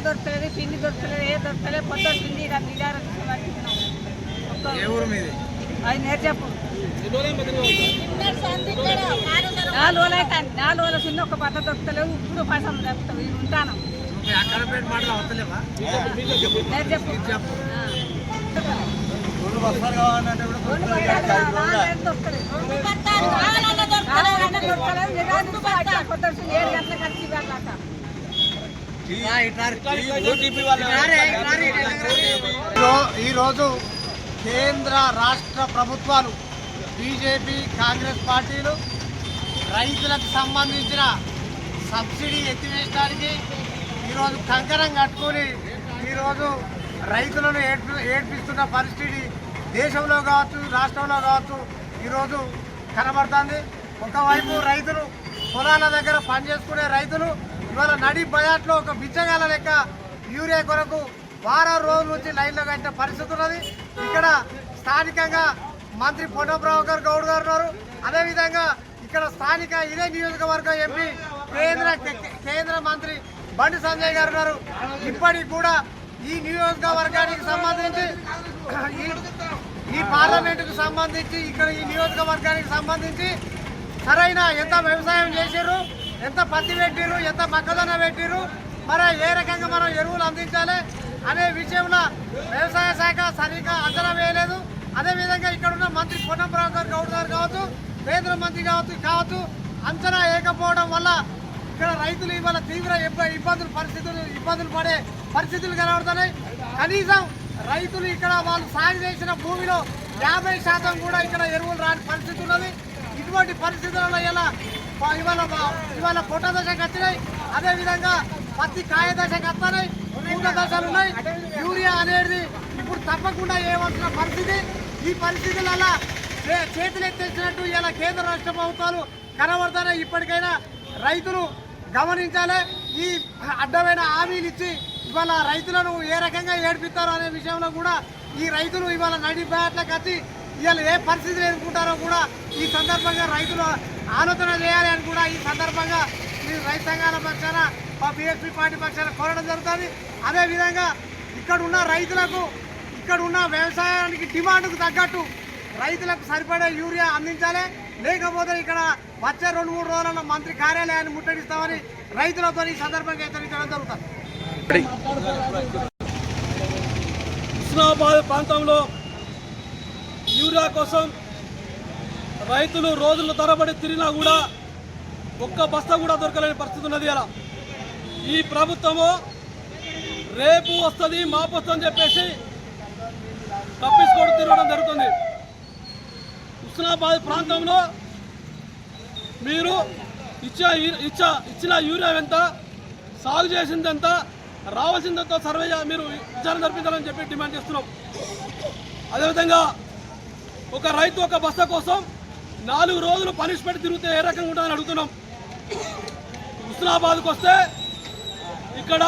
దొరకలేదు పిండి దొరకలేదు ఏ దొరకలేదు పొద్దు ఏ ఊరు మీది? అది నేర్చెప్పు నాలుగు రోజులు అయితే నాలుగు రోజుల చిన్న ఒక బట్ట దొరకలేదు ఇప్పుడు పైసలు దొరుకుతావు నేను ఉంటాను. దొరకలేదు. ఏడు వచ్చి వెళ్ళాక ఈరో- ఈరోజు కేంద్ర రాష్ట్ర ప్రభుత్వాలు బీజేపీ కాంగ్రెస్ పార్టీలు రైతులకు సంబంధించిన సబ్సిడీ ఎత్తివేయడానికి ఈరోజు కంకరం కట్టుకొని ఈరోజు రైతులను ఏడ్పి ఏడ్పిస్తున్న పరిస్థితి దేశంలో కావచ్చు రాష్ట్రంలో కావచ్చు ఈరోజు కనబడుతుంది. ఒకవైపు రైతులు పొలాల దగ్గర పనిచేసుకునే రైతులు ఇవాళ నడి బజార్లో ఒక బిచ్చగాల లెక్క యూరియా కొరకు వారం రోజుల నుంచి లైన్లో కట్టిన పరిస్థితి ఉన్నది. ఇక్కడ స్థానికంగా మంత్రి పొన్నప్రభాకర్ గౌడ్ గారు ఉన్నారు. అదేవిధంగా ఇక్కడ స్థానిక ఇదే నియోజకవర్గం ఎంపీ కేంద్ర కేంద్ర మంత్రి బండి సంజయ్ గారు ఉన్నారు. ఇప్పటికి కూడా ఈ నియోజకవర్గానికి సంబంధించి ఈ- పార్లమెంటుకు సంబంధించి ఇక్కడ ఈ నియోజకవర్గానికి సంబంధించి సరైన ఎంత వ్యవసాయం చేసారు ఎంత పత్తి పెట్టిరు ఎంత మొక్కజొన్న పెట్టిరు మరి ఏ రకంగా మనం ఎరువులు అందించాలి అనే విషయంలో వ్యవసాయ శాఖ సరిగ్గా అంచనా వేయలేదు. అదేవిధంగా ఇక్కడ ఉన్న మంత్రి పొన్నం ప్రభాకర్ గౌడ్ గారు కావచ్చు కేంద్ర మంత్రి కావచ్చు కావచ్చు అంచనా వేయకపోవడం వల్ల ఇక్కడ రైతులు ఇవాళ తీవ్ర ఇబ్బందులు పరిస్థితులు ఇబ్బందులు పడే పరిస్థితులు కనబడుతున్నాయి. కనీసం రైతులు ఇక్కడ వాళ్ళు సాగు చేసిన భూమిలో యాభై శాతం కూడా ఇక్కడ ఎరువులు రాని పరిస్థితి ఉన్నది. ఇటువంటి పరిస్థితులలో ఇలా ఇవాళ ఇవాళ పొట్ట దశకు వచ్చినాయి. అదేవిధంగా పత్తి కాయ దశకు వస్తున్నాయి. పూట దశలు ఉన్నాయి. యూరియా అనేది ఇప్పుడు తప్పకుండా ఏమవుతున్న పరిస్థితి. ఈ పరిస్థితులలో చే- చేతులు ఎత్తేసినట్టు ఇలా కేంద్ర రాష్ట్ర ప్రభుత్వాలు కనబడతానే ఇప్పటికైనా రైతులు గమనించాలి. ఈ అడ్డమైన హామీలు ఇచ్చి ఇవాళ రైతులను ఏ రకంగా ఏడిపిస్తారో అనే విషయంలో కూడా ఈ రైతులు ఇవాళ నడిపేట్లకు వచ్చి ఇవాళ ఏ పరిస్థితులు ఎదుర్కొంటారో కూడా ఈ సందర్భంగా రైతులు ఆలోచన చేయాలి అని కూడా ఈ సందర్భంగా మీ రైతాంగాల పక్షాన మా బీఎస్పీ పార్టీ పక్షాన కోరడం జరుగుతుంది. అదేవిధంగా ఇక్కడ ఉన్న రైతులకు ఇక్కడ ఉన్న వ్యవసాయానికి డిమాండ్కు తగ్గట్టు రైతులకు సరిపడే యూరియా అందించాలి. లేకపోతే ఇక్కడ వచ్చే రెండు మూడు రోజులలో మంత్రి కార్యాలయాన్ని ముట్టడిస్తామని రైతులతో ఈ సందర్భంగా హెచ్చరించడం జరుగుతుంది. హుస్నాబాద్ ప్రాంతంలో యూరియా కోసం రైతులు రోజుల తరబడి తిరిగినా కూడా ఒక్క బస్తా కూడా దొరకలేని పరిస్థితి ఉన్నది అలా ఈ ప్రభుత్వము రేపు వస్తుంది మాపు వస్తుందని చెప్పేసి తప్పించుకోవడం తిరగడం జరుగుతుంది. హుస్నాబాద్ ప్రాంతంలో మీరు ఇచ్చే ఇచ్చా ఇచ్చిన యూరియా ఎంత సాగు చేసిందంత రావాల్సిందంత సర్వే మీరు విచారణ జరిపించాలని చెప్పి డిమాండ్ చేస్తున్నాం. అదేవిధంగా ఒక రైతు ఒక బస్తా కోసం నాలుగు రోజులు పనిష్మెంట్ తిరిగితే ఏ రకంగా ఉంటుందని అడుగుతున్నాం. హుస్నాబాద్కి వస్తే ఇక్కడ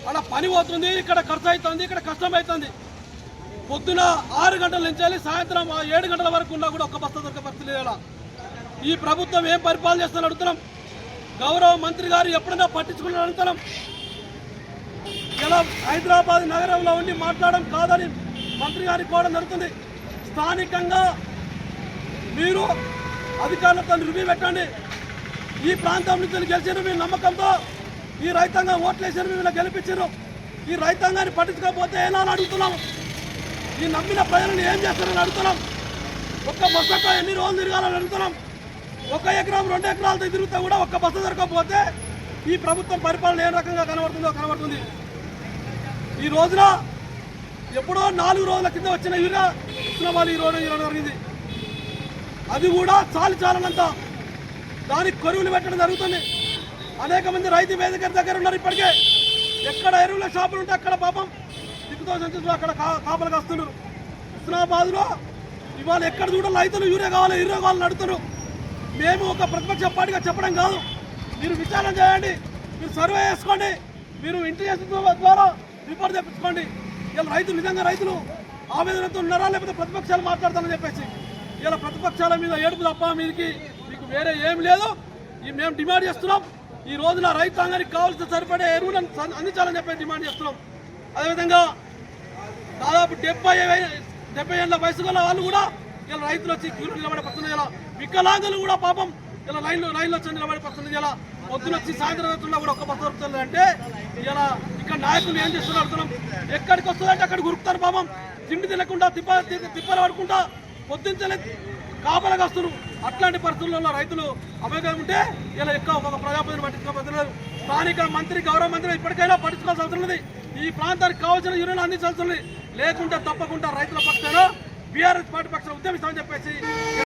అక్కడ పని పోతుంది ఇక్కడ ఖర్చు అవుతుంది ఇక్కడ కష్టం అవుతుంది పొద్దున ఆరు గంటల నుంచి వెళ్ళి సాయంత్రం ఏడు గంటల వరకు ఉన్నా కూడా ఒక్క బస్తా దొరక పరిస్థితి ఈ ప్రభుత్వం ఏం పరిపాలన చేస్తుందని అడుగుతున్నాం. గౌరవ మంత్రి గారు ఎప్పుడైనా పట్టించుకుని అడుగుతున్నాం. ఇలా హైదరాబాద్ నగరంలో ఉండి మాట్లాడడం కాదని మంత్రి గారికి కోవడం జరుగుతుంది. స్థానికంగా మీరు అధికారులతో రివ్యూ పెట్టండి. ఈ ప్రాంతం నుంచి గెలిచిన మీ నమ్మకంతో ఈ రైతాంగం ఓట్లేసారు మిమ్మల్ని గెలిపించారు. ఈ రైతాంగాన్ని పట్టించుకోకపోతే ఎలా అని అడుగుతున్నాం. ఈ నమ్మిన ప్రజలను ఏం చేస్తారని అడుగుతున్నాం. ఒక్క బస్సక్క ఎన్ని రోజులు తిరగాలని అడుగుతున్నాం. ఒక ఎకరం రెండు ఎకరాలతో తిరుగుతా కూడా ఒక్క బస్సు దొరకకపోతే ఈ ప్రభుత్వం పరిపాలన ఏ రకంగా కనబడుతుందో కనబడుతుంది. ఈ రోజున ఎప్పుడో నాలుగు రోజుల కింద వచ్చిన యూరియా ఉస్మానాబాద్ ఈ రోజు ఇవ్వడం జరిగింది అది కూడా చాలు చాలనంత. దానికి కరువులు పెట్టడం జరుగుతుంది. అనేక మంది రైతు వేదిక దగ్గర ఉన్నారు ఇప్పటికే. ఎక్కడ ఎరువుల షాపులు ఉంటే అక్కడ పాపం దిక్కుతో సంచులు అక్కడ కా- వస్తున్నారు కాస్తున్నారు. హుస్నాబాద్లో ఇవాళ ఎక్కడ చూడాలి రైతులు యూరియా కావాలి యూరియా కావాలని అడుగుతున్నారు మేము ఒక ప్రతిపక్ష పార్టీగా చెప్పడం కాదు. మీరు విచారణ చేయండి. మీరు సర్వే చేసుకోండి. మీరు ఇంటెలిజెన్స్ ద్వారా రిపోర్ట్ తెప్పించుకోండి. ఇలా రైతులు నిజంగా రైతులు ఆవేదనతో ఉన్నారా లేకపోతే ప్రతిపక్షాలు మాట్లాడతారని చెప్పేసి. ఇలా ప్రతిపక్షాల మీద ఏడుపు తప్ప మీదకి మీకు వేరే ఏం లేదు. ఈ మేము డిమాండ్ చేస్తున్నాం. ఈ రోజున రైతాంగానికి కావాల్సిన సరిపడే ఎరువులను అందించాలని చెప్పి డిమాండ్ చేస్తున్నాం. అదేవిధంగా దాదాపు డెబ్బై డెబ్బై ఏళ్ళ వయసు గల వాళ్ళు కూడా ఇలా రైతులు వచ్చి క్యూలో నిలబడి పడుతున్నది ఇలా వికలాంగులు కూడా పాపం ఇలా లైన్లో లైన్లో వచ్చి నిలబడి పడుతుంది ఇలా పొద్దున వచ్చి సాయంత్రం అవుతున్నా కూడా ఒక్క బస్సు దొరుకుతుంది అంటే ఇలా ఇక్కడ నాయకులు ఏం చేస్తున్నారు అడుగుతున్నాం ఎక్కడికి వస్తుందంటే అక్కడికి గురుకుతారు పాపం. తిండి తినకుండా తిప్ప తిప్పలు పడుకుంటా పొద్దుంచలే కాపలా వస్తున్నారు అట్లాంటి పరిస్థితుల్లో రైతులు అభయగా ఉంటే ఇలా ఎక్కువ ఒక ప్రజాప్రతిని పట్టించుకోబోతున్నారు. స్థానిక మంత్రి గౌరవ మంత్రి ఇప్పటికైనా పట్టించుకోవాల్సి అవసరం ఈ ప్రాంతానికి కావాల్సిన యూనియన్ అందించాల్సి ఉంది. లేకుంటే తప్పకుండా రైతుల పక్షాన బీఆర్ఎస్ పార్టీ పక్షాన ఉద్యమిస్తామని చెప్పేసి